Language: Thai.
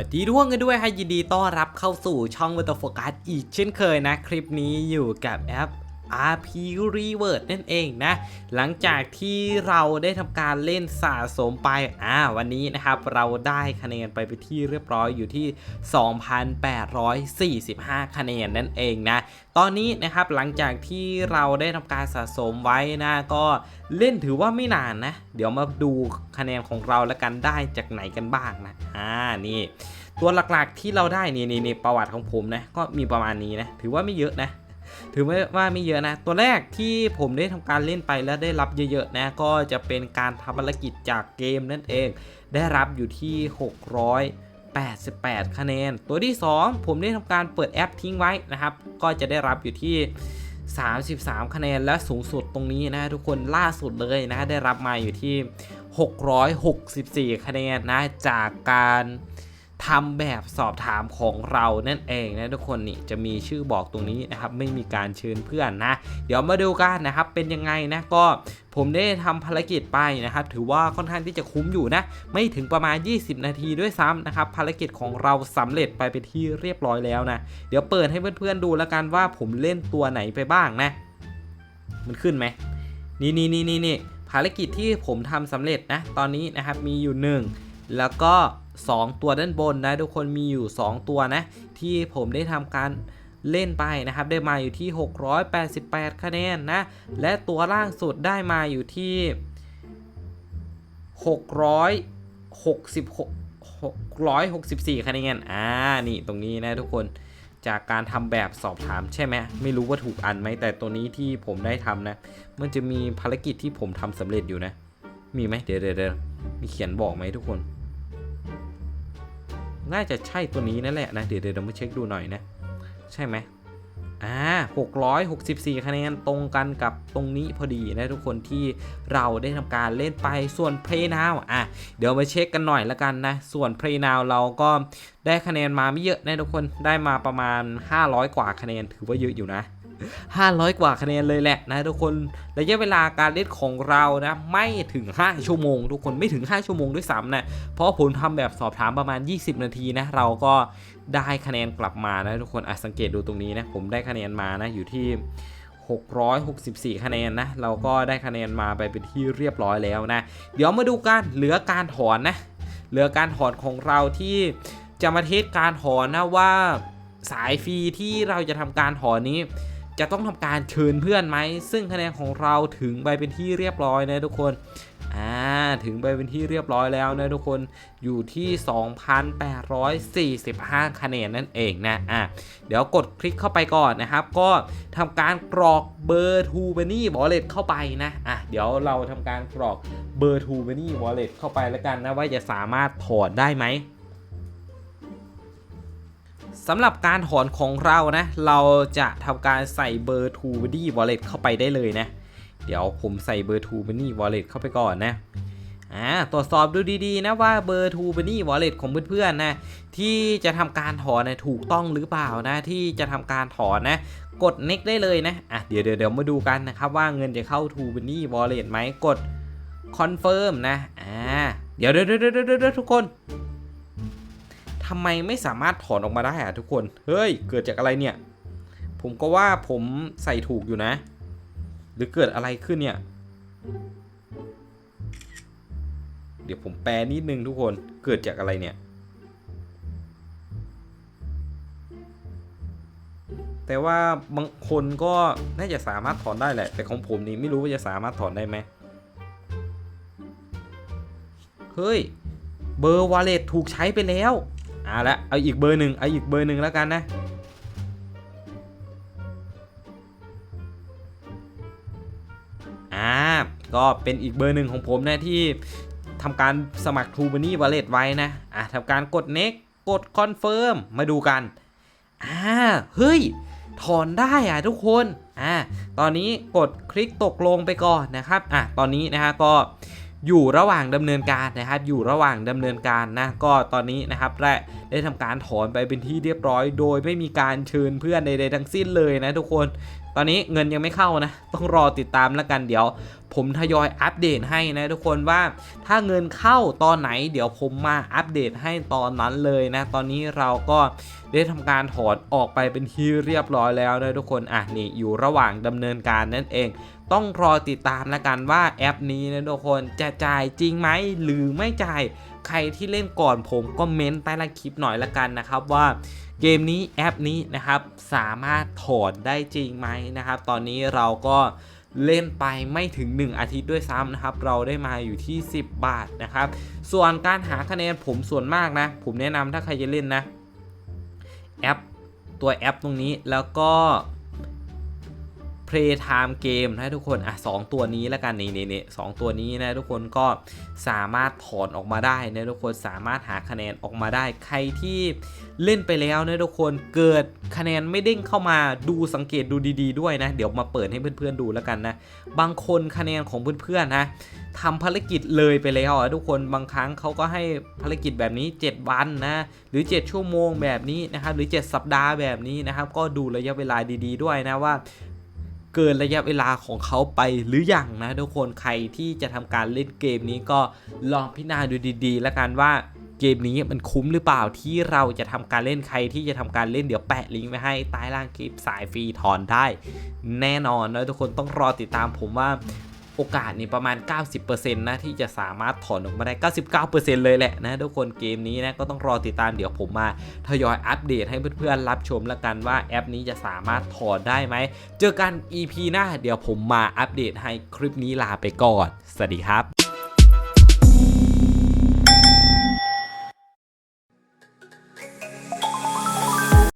วัสดีทุกคนกันด้วยให้ยินดีต้อนรับเข้าสู่ช่องวัตโฟกัสอีกเช่นเคยนะ คลิปนี้อยู่กับแอป RP Reward นั่นเองนะ หลังจากที่เราได้ทำการเล่นสะสมไปอ่าวันนี้นะครับเราได้คะแนนไปไปที่เรียบร้อยอยู่ที่ 2,845 คะแนนนั่นเองนะ ตอนนี้นะครับหลังจากที่เราได้ทำการสะสมไว้นะก็เล่นถือว่าไม่นานนะ เดี๋ยวมาดูคะแนนของเราแล้วกันได้จากไหนกันบ้างนะอ่านี่ตัวหลักๆที่เราได้นี่นี่นี่ประวัติของผมนะก็มีประมาณนี้นะถือว่าไม่เยอะนะ ถือว่าว่าไม่เยอะนะ ตัวแรกที่ผมได้ทำการเล่นไปแล้วได้รับเยอะๆนะ ก็จะเป็นการทำภารกิจจากเกมนั่นเอง ได้รับอยู่ที่688 คะแนน ตัวที่ 2 ผมได้ทำการเปิดแอปทิ้งไว้นะครับ ก็จะได้รับอยู่ที่ 33 คะแนนและสูงสุดตรงนี้นะทุกคนล่าสุดเลยนะได้รับมาอยู่ที่ 664 คะแนนนะจากการ ทำแบบสอบถามของเรานั่นเองนะทุกคนนี่จะมีชื่อบอกตรงนี้นะครับ ไม่มีการเชิญเพื่อนนะ เดี๋ยวมาดูกันนะครับเป็นยังไงนะก็ผมได้ทำภารกิจไปนะครับ ถือว่าค่อนข้างที่จะคุ้มอยู่นะ ไม่ถึงประมาณ 20 นาทีด้วยซ้ำนะครับ ภารกิจของเราสำเร็จไปเป็นที่เรียบร้อยแล้วนะ เดี๋ยวเปิดให้เพื่อนๆดูแล้วกันว่าผมเล่นตัวไหนไปบ้างนะ มันขึ้นไหมนี่นี่นี่นี่นี่ภารกิจที่ผมทำสำเร็จนะ ตอนนี้นะครับมีอยู่ 1 แล้วก็ 2 ตัวด้านบนนะทุกคนมีอยู่ 2 ตัวนะที่ผมได้ทำการเล่นไปนะครับได้มาอยู่ที่ 688 คะแนนนะและตัวล่างสุดได้มาอยู่ที่ 666 664 คะแนนอ่านี่ตรงนี้นะทุกคนจากการทำแบบสอบถามใช่ไหมไม่รู้ว่าถูกอันไหมแต่ตัวนี้ที่ผมได้ทำนะ มันจะมีภารกิจที่ผมทำสำเร็จอยู่นะ มีไหมเดี๋ยวเดี๋ยวเดี๋ยวมีเขียนบอกไหมทุกคน น่าจะใช่ตัวนี้นั่นแหละนะ เดี๋ยวเดี๋ยวเรามาเช็คดูหน่อยนะ ใช่ไหมอ่า664 คะแนนตรงกันกับตรงนี้พอดีนะทุกคนที่เราได้ทำการเล่นไปส่วน Play Now อะเดี๋ยวมาเช็คกันหน่อยละกันนะ ส่วน Play Now เราก็ได้คะแนนมาไม่เยอะนะทุกคนได้มาประมาณ 500 กว่าคะแนนถือว่าเยอะอยู่นะ 500 กว่าคะแนนเลยแหละนะทุกคนระยะเวลาการเล่นของเรานะไม่ถึง 5 ชั่วโมง ทุกคนไม่ถึง 5 ชั่วโมงด้วยซ้ำนะเพราะผมทำแบบสอบถามประมาณ 20 นาทีนะเราก็ได้คะแนนกลับมานะทุกคนอะสังเกตดูตรงนี้นะผมได้คะแนนมานะอยู่ที่664 คะแนนนะ เราก็ได้คะแนนมาไปเป็นที่เรียบร้อยแล้วนะ เดี๋ยวมาดูกันเหลือการถอนนะ เหลือการถอนของเราที่จะมาเทสการถอนนะว่าสายฟรีที่เราจะทำการถอนนี้ จะต้องทำการเชิญเพื่อนไหม ซึ่งคะแนนของเราถึงไปเป็นที่เรียบร้อยนะทุกคนอ่าถึงไปเป็นที่เรียบร้อยแล้วนะทุกคนอยู่ที่ 2,845 คะแนนนั่นเองนะอะเดี๋ยวกดคลิกเข้าไปก่อนนะครับ ก็ทำการกรอกเบอร์ทูเบนี่วอลเลตเข้าไปนะอะเดี๋ยวเราทำการกรอกเบอร์ทูเบนี่วอลเลตเข้าไปแล้วกันนะว่าจะสามารถถอนได้ไหม สำหรับการถอนของเรานะ เราจะทำการใส่เบอร์ t ู b ดี้ Wallet เข้าไปได้เลยนะ เดี๋ยวผมใส่เบอร์ t ู b ดี้ Wallet เข้าไปก่อนนะอ่าตรวจสอบดูดีๆนะว่าเบอร์ t ู b ดี้ Wallet ของเพื่อนๆนะที่จะทำการถอนนะถูกต้องหรือเปล่านะ ที่จะทำการถอนนะ กด next ได้เลยนะอะเดี๋ยวเดี๋ยวเดี๋ยวมาดูกันนะครับว่าเงินจะเข้า t ู b ดี้ Wallet ไหมกด confirm นะอ่าเดี๋ยวเดี๋ยวเดี๋ยวเดี๋ยวเดี๋ยวทุกคน ทำไมไม่สามารถถอนออกมาได้อะทุกคน เฮ้ย เกิดจากอะไรเนี่ย ผมก็ว่าผมใส่ถูกอยู่นะ หรือเกิดอะไรขึ้นเนี่ย เดี๋ยวผมแปลนิดนึงทุกคน เกิดจากอะไรเนี่ย แต่ว่าบางคนก็น่าจะสามารถถอนได้แหละ แต่ของผมนี่ไม่รู้ว่าจะสามารถถอนได้ไหม เฮ้ย เบอร์วอลเล็ตถูกใช้ไปแล้ว เอาละเอาอีกเบอร์หนึ่งเอาอีกเบอร์หนึ่งแล้วกันนะอ่าก็เป็นอีกเบอร์หนึ่งของผมนะที่ทำการสมัคร t ูบ e นี่วอลเล็ตไว้นะอ่าทำการกด next กด confirm มาดูกันอ่าเฮ้ย ถอนได้อะทุกคนอ่าตอนนี้กดคลิกตกลงไปก่อนนะครับอะตอนนี้นะฮะก็ อยู่ระหว่างดำเนินการนะครับ อยู่ระหว่างดำเนินการนะ ก็ตอนนี้นะครับและได้ทำการถอนไปเป็นที่เรียบร้อย โดยไม่มีการเชิญเพื่อนใดๆทั้งสิ้นเลยนะทุกคน ตอนนี้เงินยังไม่เข้านะ ต้องรอติดตามแล้วกันเดี๋ยว ผมทยอยอัปเดตให้นะทุกคนว่าถ้าเงินเข้าตอนไหน เดี๋ยวผมมาอัปเดตให้ตอนนั้นเลยนะ ตอนนี้เราก็ได้ทำการถอนออกไปเป็นที่เรียบร้อยแล้วนะทุกคนอะนี่อยู่ระหว่างดำเนินการนั่นเอง ต้องรอติดตามแล้วกันว่าแอปนี้นะทุกคนจะจ่ายจริงไหมหรือไม่จ่ายใครที่เล่นก่อนผมก็เม้นใต้ล่างคลิปหน่อยละกันนะครับว่าเกมนี้แอปนี้นะครับสามารถถอดได้จริงไหมนะครับ ตอนนี้เราก็ เล่นไปไม่ถึง 1 อาทิตย์ด้วยซ้ำนะครับ เราได้มาอยู่ที่ 10 บาทนะครับ ส่วนการหาคะแนนผมส่วนมากนะ ผมแนะนำถ้าใครจะเล่นนะ แอปตัวแอปตรงนี้แล้วก็ Playtime Game นะทุกคนอะสองตัวนี้แล้วกันนี่นี่นี่สองตัวนี้นะทุกคนก็สามารถถอนออกมาได้นะทุกคนสามารถหาคะแนนออกมาได้ใครที่เล่นไปแล้วนะทุกคนเกิดคะแนนไม่เด้งเข้ามาดูสังเกตดูดี ๆ ด้วยนะ เดี๋ยวมาเปิดให้เพื่อนๆดูแล้วกันนะ บางคนคะแนนของเพื่อนๆนะทำภารกิจเลยไปแล้วอะทุกคนบางครั้งเขาก็ให้ภารกิจแบบนี้ 7 วันนะ หรือ 7 ชั่วโมงแบบนี้นะครับหรือ 7 สัปดาห์แบบนี้นะครับก็ดูระยะเวลาดี ๆ ด้วยนะว่า เกินระยะเวลาของเขาไปหรือยังนะทุกคนใครที่จะทำการเล่นเกมนี้ก็ลองพิจารณาดูดีๆ แล้วกันว่าเกมนี้มันคุ้มหรือเปล่าที่เราจะทำการเล่นใครที่จะทำการเล่นเดี๋ยวแปะลิงก์ไว้ให้ใต้ล่างคลิปสายฟรีถอนได้ แน่นอนนะทุกคนต้องรอติดตามผมว่า โอกาสนี่ประมาณ 90%นะที่จะสามารถถอนออกมาได้ 99%เลยแหละนะทุกคนเกมนี้นะก็ต้องรอติดตามเดี๋ยวผมมาทยอยอัปเดตให้เพื่อนๆรับชมแล้วกันว่าแอปนี้จะสามารถถอนได้ไหม เจอกัน EP หน้าเดี๋ยวผมมาอัปเดตให้คลิปนี้ลาไปก่อน สวัสดีครับ